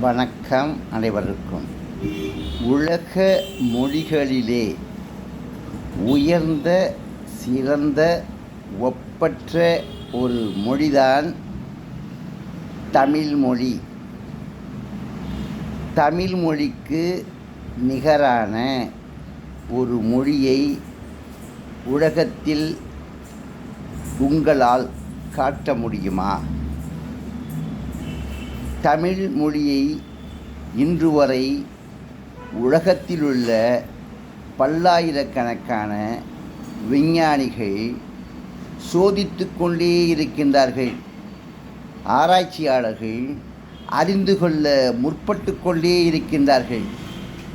வணக்கம் அனைவருக்கும். உலக மொழிகளிலே உயர்ந்த சிறந்த ஒப்பற்ற ஒரு மொழிதான் தமிழ் மொழி. தமிழ் மொழிக்கு நிகரான ஒரு மொழியை உலகத்தில் உங்களால் காட்ட முடியுமா? தமிழ் மொழியை இன்று வரை உலகத்திலுள்ள பல்லாயிரக்கணக்கான விஞ்ஞானிகள் சோதித்து கொண்டே இருக்கின்றார்கள். ஆராய்ச்சியாளர்கள் அறிந்து கொள்ள முற்பட்டு கொண்டே இருக்கின்றார்கள்.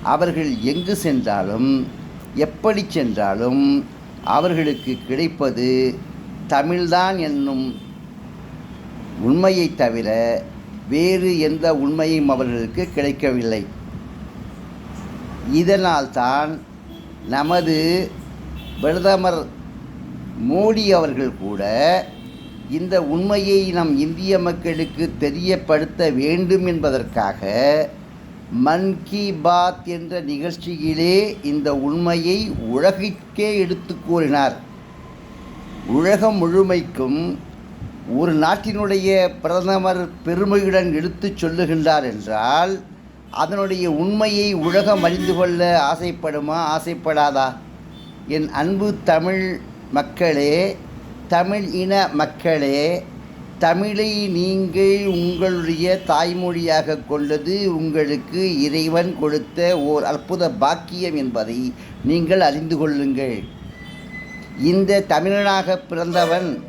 அவர்கள் எங்கு சென்றாலும் எப்படி சென்றாலும் அவர்களுக்கு கிடைப்பது தமிழ்தான் என்னும் உண்மையை தவிர வேறு எந்த உண்மையும் அவர்களுக்கு கிடைக்கவில்லை. இதனால்தான் நமது பிரதமர் மோடி அவர்கள் கூட இந்த உண்மையை நம் இந்திய மக்களுக்கு தெரியப்படுத்த வேண்டும் என்பதற்காக மன் கி பாத் என்ற நிகழ்ச்சியிலே இந்த உண்மையை உலகிற்கே எடுத்து கூறினார். உலகம் முழுமைக்கும் ஒரு நாட்டினுடைய பிரதமர் பெருமையுடன் எடுத்துச் சொல்லுகின்றார் என்றால் அதனுடைய உண்மையை உலகம் அறிந்து கொள்ள ஆசைப்படுமா ஆசைப்படாதா? என் அன்பு தமிழ் மக்களே தமிழ் இன மக்களே தமிழை நீங்கள் உங்களுடைய தாய்மொழியாக கொண்டது உங்களுக்கு இறைவன் கொடுத்த ஓர் அற்புத பாக்கியம் என்பதை நீங்கள் அறிந்து கொள்ளுங்கள். இந்த தமிழனாக பிறந்தவன்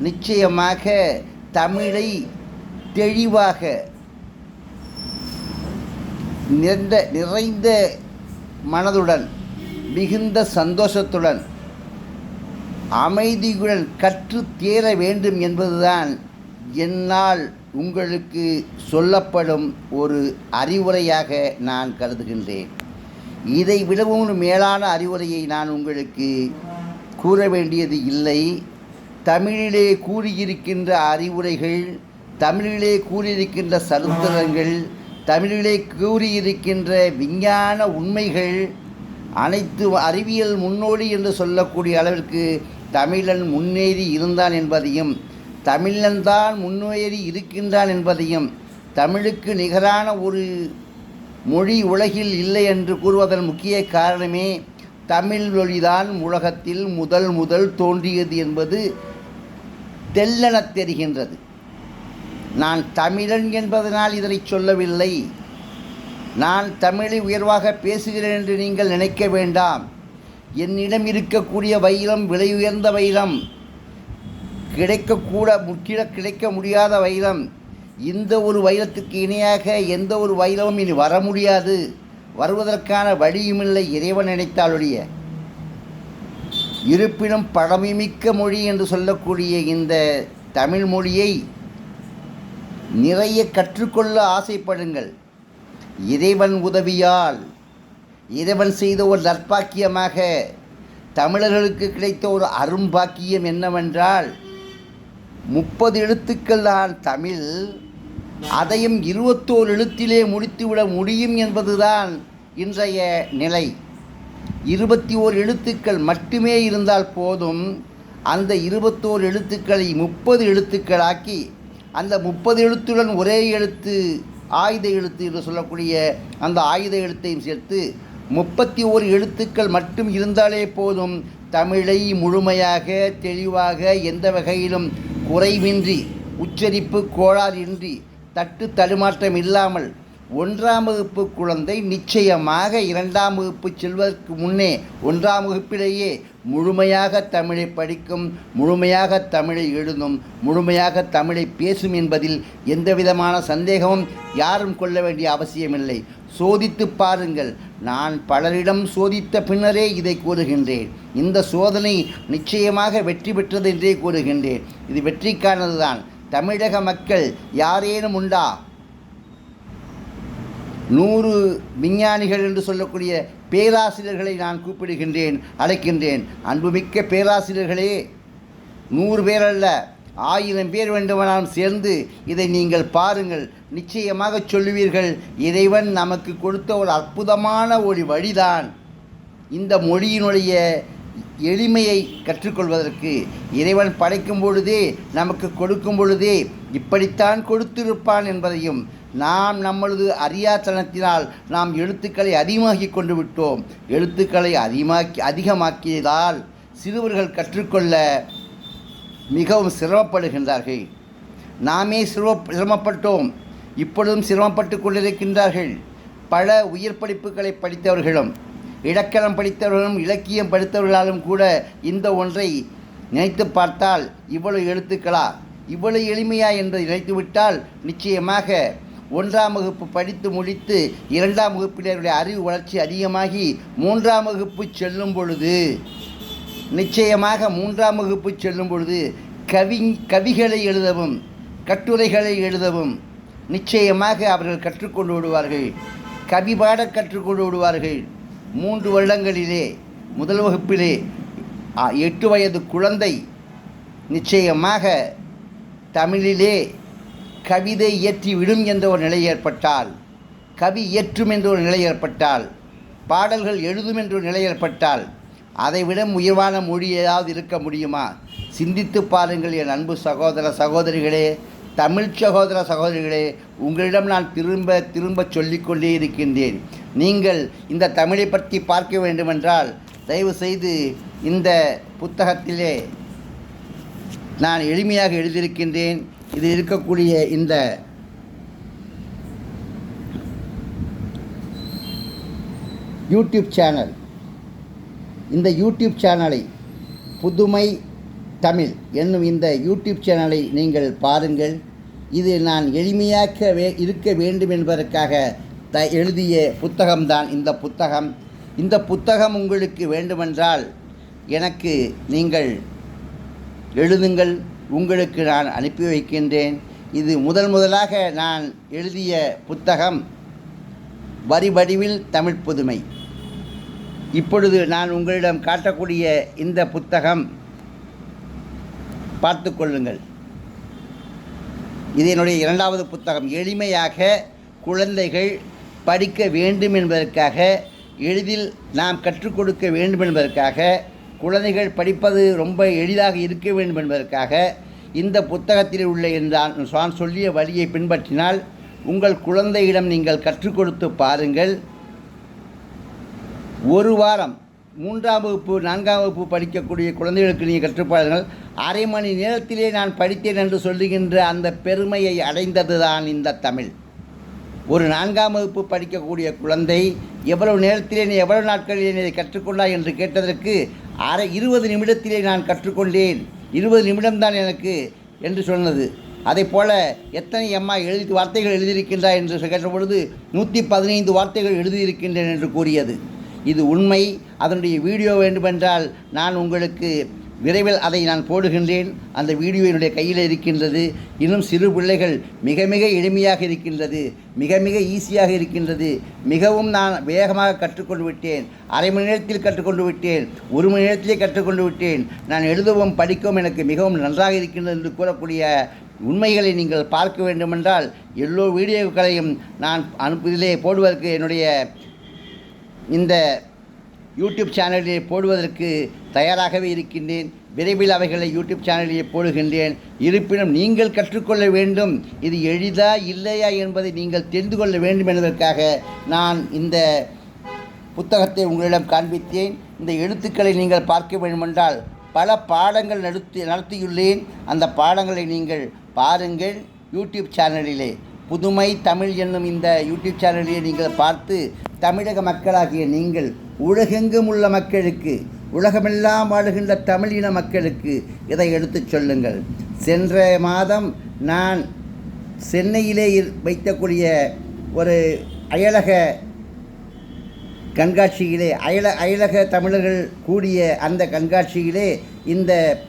நிச்சயமாக தமிழை தெளிவாக நிறைந்த நிறைந்த மனதுடன் மிகுந்த சந்தோஷத்துடன் அமைதியுடன் கற்று தேர வேண்டும் என்பதுதான் என்னால் உங்களுக்கு சொல்லப்படும் ஒரு அறிவுரையாக நான் கருதுகின்றேன். இதை விடவும் மேலான அறிவுரையை நான் உங்களுக்கு கூற வேண்டியது இல்லை. தமிழிலே கூறியிருக்கின்ற அறிவுரைகள் தமிழிலே கூறியிருக்கின்ற சரித்திரங்கள் தமிழிலே கூறியிருக்கின்ற விஞ்ஞான உண்மைகள் அனைத்து அறிவியல் முன்னோடி என்று சொல்லக்கூடிய அளவிற்கு தமிழன் முன்னேறி இருந்தான் என்பதையும் தமிழன் தான் முன்னேறி இருக்கின்றான் என்பதையும் தமிழுக்கு நிகரான ஒரு மொழி உலகில் இல்லை என்று கூறுவதன் முக்கிய காரணமே தமிழ் மொழிதான் உலகத்தில் முதல் முதல் தோன்றியது என்பது தெல்லெனத் தெரிகின்றது. நான் தமிழன் என்பதனால் இதனை சொல்லவில்லை. நான் தமிழை உயர்வாக பேசுகிறேன் என்று நீங்கள் நினைக்க வேண்டாம். என்னிடம் இருக்கக்கூடிய வைரம் விலை உயர்ந்த வைரம் கிடைக்கக்கூட முற்றிட கிடைக்க முடியாத வைரம் இந்த ஒரு வைரத்துக்கு இணையாக எந்த ஒரு வைரமும் இனி வர முடியாது. வருவதற்கான வழியுமில்லை இறைவன் நினைத்தாலுடைய இருப்பினும் பழமைமிக்க மொழி என்று சொல்லக்கூடிய இந்த தமிழ் மொழியை நிறைய கற்றுக்கொள்ள ஆசைப்படுங்கள். இறைவன் உதவியால் இறைவன் செய்த ஒரு நற்பாக்கியமாக தமிழர்களுக்கு கிடைத்த ஒரு அரும்பாக்கியம் என்னவென்றால் முப்பது எழுத்துக்கள் தான் தமிழ். அதையும் இருபத்தோரு எழுத்திலே முடித்துவிட முடியும் என்பதுதான் இன்றைய நிலை. இருபத்தி ஓர் எழுத்துக்கள் மட்டுமே இருந்தால் போதும். அந்த இருபத்தோரு எழுத்துக்களை முப்பது எழுத்துக்களாக்கி அந்த முப்பது எழுத்துடன் ஒரே எழுத்து ஆயுத எழுத்து என்று சொல்லக்கூடிய அந்த ஆயுத எழுத்தையும் சேர்த்து முப்பத்தி ஓரு எழுத்துக்கள் மட்டும் இருந்தாலே போதும். தமிழை முழுமையாக தெளிவாக எந்த வகையிலும் குறைவின்றி உச்சரிப்பு கோளாறின்றி தட்டு தடுமாற்றம் இல்லாமல் ஒன்றாம் வகுப்பு குழந்தை நிச்சயமாக இரண்டாம் வகுப்பு செல்வதற்கு முன்னே ஒன்றாம் வகுப்பிலேயே முழுமையாக தமிழை படிக்கும் முழுமையாக தமிழை எழுதும் முழுமையாக தமிழை பேசும் என்பதில் எந்தவிதமான சந்தேகமும் யாரும் கொள்ள வேண்டிய அவசியமில்லை. சோதித்து பாருங்கள். நான் பலரிடம் சோதித்த பின்னரே இதை கூறுகின்றேன். இந்த சோதனை நிச்சயமாக வெற்றி பெற்றது என்றே கூறுகின்றேன். இது வெற்றிக்கானதுதான். தமிழக மக்கள் யாரேனும் உண்டா? நூறு விஞ்ஞானிகள் என்று சொல்லக்கூடிய பேராசிரியர்களை நான் கூப்பிடுகின்றேன் அழைக்கின்றேன். அன்புமிக்க பேராசிரியர்களே நூறு பேர் அல்ல ஆயிரம் பேர் வேண்டுமானாலும் சேர்ந்து இதை நீங்கள் பாருங்கள். நிச்சயமாக சொல்லுவீர்கள் இறைவன் நமக்கு கொடுத்த ஒரு அற்புதமான ஒரு வழிதான். இந்த மொழியினுடைய எளிமையை கற்றுக்கொள்வதற்கு இறைவன் படைக்கும் பொழுதே நமக்கு கொடுக்கும் பொழுதே இப்படித்தான் கொடுத்திருப்பான் என்பதையும் நாம் நம்மளது அறியாத்தனத்தினால் நாம் எழுத்துக்களை அதிகமாக்கி கொண்டு விட்டோம். எழுத்துக்களை அதிகமாக்கி அதிகமாக்கியதால் சிறுவர்கள் கற்றுக்கொள்ள மிகவும் சிரமப்படுகின்றார்கள். நாமே சிரம சிரமப்பட்டோம். இப்பொழுதும் சிரமப்பட்டு கொண்டிருக்கின்றார்கள். பல உயர் படிப்புகளை படித்தவர்களும் இலக்கணம் படித்தவர்களும் இலக்கியம் படித்தவர்களாலும் கூட இந்த ஒன்றை நினைத்து பார்த்தால் இவ்வளவு எழுத்துக்களா? இவ்வளவு எளிமையா என்று நினைத்துவிட்டால் நிச்சயமாக ஒன்றாம் வகுப்பு படித்து முடித்து இரண்டாம் வகுப்பினருடைய அறிவு வளர்ச்சி அதிகமாகி மூன்றாம் வகுப்பு செல்லும் பொழுது நிச்சயமாக மூன்றாம் வகுப்பு செல்லும் பொழுது கவி கவிகளை எழுதவும் கட்டுரைகளை எழுதவும் நிச்சயமாக அவர்கள் கற்றுக்கொண்டு விடுவார்கள். கவி பாட கற்றுக்கொண்டு விடுவார்கள். மூன்று வருடங்களிலே முதல் வகுப்பிலே எட்டு வயது குழந்தை நிச்சயமாக தமிழிலே கவிதை இயற்றி விடும் என்ற ஒரு நிலை ஏற்பட்டால் கவி இயற்றும் என்ற ஒரு நிலை ஏற்பட்டால் பாடல்கள் எழுதும் என்ற ஒரு நிலை ஏற்பட்டால் அதைவிட உயர்வான மொழி ஏதாவது இருக்க முடியுமா? சிந்தித்து பாருங்கள் என் அன்பு சகோதர சகோதரிகளே தமிழ் சகோதர சகோதரிகளே உங்களிடம் நான் திரும்ப திரும்ப சொல்லிக்கொண்டே இருக்கின்றேன். நீங்கள் இந்த தமிழை பற்றி பார்க்க வேண்டுமென்றால் தயவு செய்து இந்த புத்தகத்திலே நான் எளிமையாக எழுதியிருக்கின்றேன். இது இருக்கக்கூடிய இந்த யூடியூப் சேனல். இந்த யூடியூப் சேனலை புதுமை தமிழ் என்னும் இந்த யூடியூப் சேனலை நீங்கள் பாருங்கள். இது நான் எளிமையாக்க வே இருக்க வேண்டும் என்பதற்காக த எழுதிய புத்தகம்தான் இந்த புத்தகம். இந்த புத்தகம் உங்களுக்கு வேண்டுமென்றால் எனக்கு நீங்கள் எழுதுங்கள். உங்களுக்கு நான் அனுப்பி வைக்கின்றேன். இது முதல் முதலாக நான் எழுதிய புத்தகம் வரி வடிவில் தமிழ் புதுமை. இப்பொழுது நான் உங்களிடம் காட்டக்கூடிய இந்த புத்தகம் பார்த்து கொள்ளுங்கள். இது என்னுடைய இரண்டாவது புத்தகம். எளிமையாக குழந்தைகள் படிக்க வேண்டும் என்பதற்காக எளிதில் நாம் கற்றுக் கொடுக்க வேண்டும் என்பதற்காக குழந்தைகள் படிப்பது ரொம்ப எளிதாக இருக்க வேண்டும் என்பதற்காக இந்த புத்தகத்தில் உள்ள என்றான். நான் சொல்லிய வழியை பின்பற்றினால் உங்கள் குழந்தையிடம் நீங்கள் கற்றுக் கொடுத்து பாருங்கள். ஒரு வாரம் மூன்றாம் வகுப்பு நான்காம் வகுப்பு படிக்கக்கூடிய குழந்தைகளுக்கு நீங்கள் கற்றுப்பாருங்கள் அரை மணி நேரத்திலே நான் படித்தேன் என்று சொல்லுகின்ற அந்த பெருமையை அடைந்தது தான் இந்த தமிழ். ஒரு நான்காம் வகுப்பு படிக்கக்கூடிய குழந்தை எவ்வளவு நேரத்திலே நீ எவ்வளவு நாட்களிலே இதை கற்றுக்கொண்டாய் என்று கேட்டதற்கு அரை இருபது நிமிடத்திலே நான் கற்றுக்கொண்டேன். இருபது நிமிடம்தான் எனக்கு என்று சொன்னது. அதை போல எத்தனை அம்மா எழுதி வார்த்தைகள் எழுதியிருக்கின்றாய் என்று கேட்டபொழுது நூற்றி பதினைந்து வார்த்தைகள் எழுதியிருக்கின்றேன் என்று கூறியது. இது உண்மை. அதனுடைய வீடியோ வேண்டுமென்றால் நான் உங்களுக்கு விரைவில் அதை நான் போடுகின்றேன். அந்த வீடியோ என்னுடைய கையில் இருக்கின்றது. இன்னும் சிறு பிள்ளைகள் மிக மிக எளிமையாக இருக்கின்றது. மிக மிக ஈஸியாக இருக்கின்றது. மிகவும் நான் வேகமாக கற்றுக்கொண்டு விட்டேன். அரை மணி நேரத்தில் கற்றுக்கொண்டு விட்டேன். ஒரு மணி நேரத்திலே கற்றுக்கொண்டு விட்டேன். நான் எழுதவும் படிக்கவும் எனக்கு மிகவும் நன்றாக இருக்கின்றது என்று கூறக்கூடிய உண்மைகளை நீங்கள் பார்க்க வேண்டுமென்றால் எல்லோ வீடியோக்களையும் நான் அனுப்புவதிலே போடுவதற்கு என்னுடைய இந்த யூடியூப் சேனலிலே போடுவதற்கு தயாராகவே இருக்கின்றேன். விரைவில் அவைகளை யூடியூப் சேனலிலே போடுகின்றேன். இருப்பினும் நீங்கள் கற்றுக்கொள்ள வேண்டும். இது எளிதா இல்லையா என்பதை நீங்கள் தெரிந்து கொள்ள வேண்டும் என்பதற்காக நான் இந்த புத்தகத்தை உங்களிடம் காண்பித்தேன். இந்த எழுத்துக்களை நீங்கள் பார்க்க வேண்டுமென்றால் பல பாடங்கள் நடத்தி நடத்தியுள்ளேன். அந்த பாடங்களை நீங்கள் பாருங்கள். யூடியூப் சேனலிலே புதுமை தமிழ் என்னும் இந்த யூடியூப் சேனலிலே நீங்கள் பார்த்து தமிழக மக்களாகிய நீங்கள் உலகெங்கும் உள்ள மக்களுக்கு உலகமெல்லாம் வாழுகின்ற தமிழின மக்களுக்கு இதை எடுத்துச் சொல்லுங்கள். சென்ற மாதம் நான் சென்னையிலே வைத்தக்கூடிய வைக்கக்கூடிய ஒரு அயலக கண்காட்சியிலே அயல அயலக தமிழர்கள் கூடிய அந்த கண்காட்சியிலே இந்த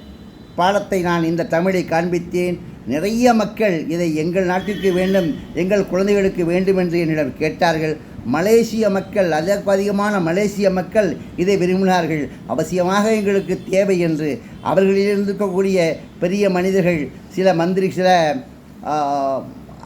பாடத்தை நான் இந்த தமிழை காண்பித்தேன். நிறைய மக்கள் இதை எங்கள் நாட்டிற்கு வேண்டும் எங்கள் குழந்தைகளுக்கு வேண்டும் என்று என்னிடம் கேட்டார்கள். மலேசிய மக்கள் அதற்கு அதிகமான மலேசிய மக்கள் இதை விரும்பினார்கள். அவசியமாக எங்களுக்கு தேவை என்று அவர்களிலிருந்து இருக்கக்கூடிய பெரிய மனிதர்கள் சில மந்திரி சில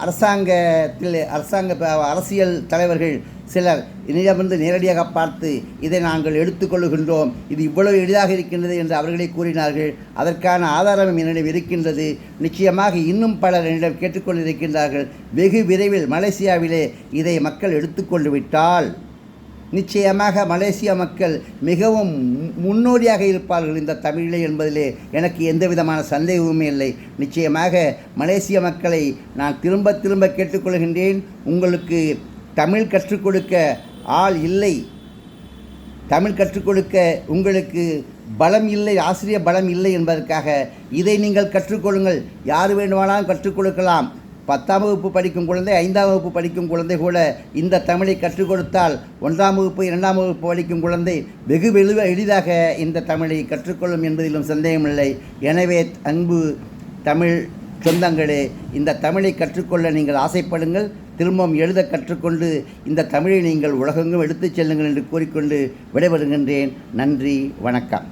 அரசாங்கத்தில் அரசாங்க அரசியல் தலைவர்கள் சிலர் என்னிடமிருந்து நேரடியாக பார்த்து இதை நாங்கள் எடுத்துக்கொள்கின்றோம் இது இவ்வளவு எளிதாக இருக்கின்றது என்று அவர்களே கூறினார்கள். அதற்கான ஆதாரம் என்னிடம் இருக்கின்றது. நிச்சயமாக இன்னும் பலர் என்னிடம் கேட்டுக்கொண்டிருக்கின்றார்கள். வெகு விரைவில் மலேசியாவிலே இதை மக்கள் எடுத்துக்கொண்டு விட்டால். நிச்சயமாக மலேசிய மக்கள் மிகவும் முன்னோடியாக இருப்பார்கள் இந்த தமிழிலே என்பதிலே. எனக்கு எந்த விதமான சந்தேகமுமே இல்லை. நிச்சயமாக மலேசிய மக்களை நான் திரும்ப திரும்ப கேட்டுக்கொள்கின்றேன். உங்களுக்கு தமிழ் கற்றுக் கொடுக்க ஆள் இல்லை. தமிழ் கற்றுக் கொடுக்க உங்களுக்கு பலம் இல்லை ஆசிரியர் பலம் இல்லை என்பதற்காக இதை நீங்கள் கற்றுக்கொள்ளுங்கள் யார் வேண்டுமானாலும் கற்றுக் கொடுக்கலாம். பத்தாம் வகுப்பு படிக்கும் குழந்தை ஐந்தாம் வகுப்பு படிக்கும் குழந்தை கூட இந்த தமிழை கற்றுக் கொடுத்தால் ஒன்றாம் வகுப்பு இரண்டாம் வகுப்பு படிக்கும் குழந்தை வெகு வெளு எளிதாக இந்த தமிழை கற்றுக்கொள்ளும் என்பதிலும் சந்தேகமில்லை. எனவே அன்பு தமிழ் சொந்தங்களே இந்த தமிழை கற்றுக்கொள்ள நீங்கள் ஆசைப்படுங்கள். திரும்பவும் எழுத கற்றுக்கொண்டு இந்த தமிழை நீங்கள் உலகெங்கும் எடுத்துச் செல்லுங்கள் என்று கூறிக்கொண்டு விடைபெறுகின்றேன். நன்றி வணக்கம்.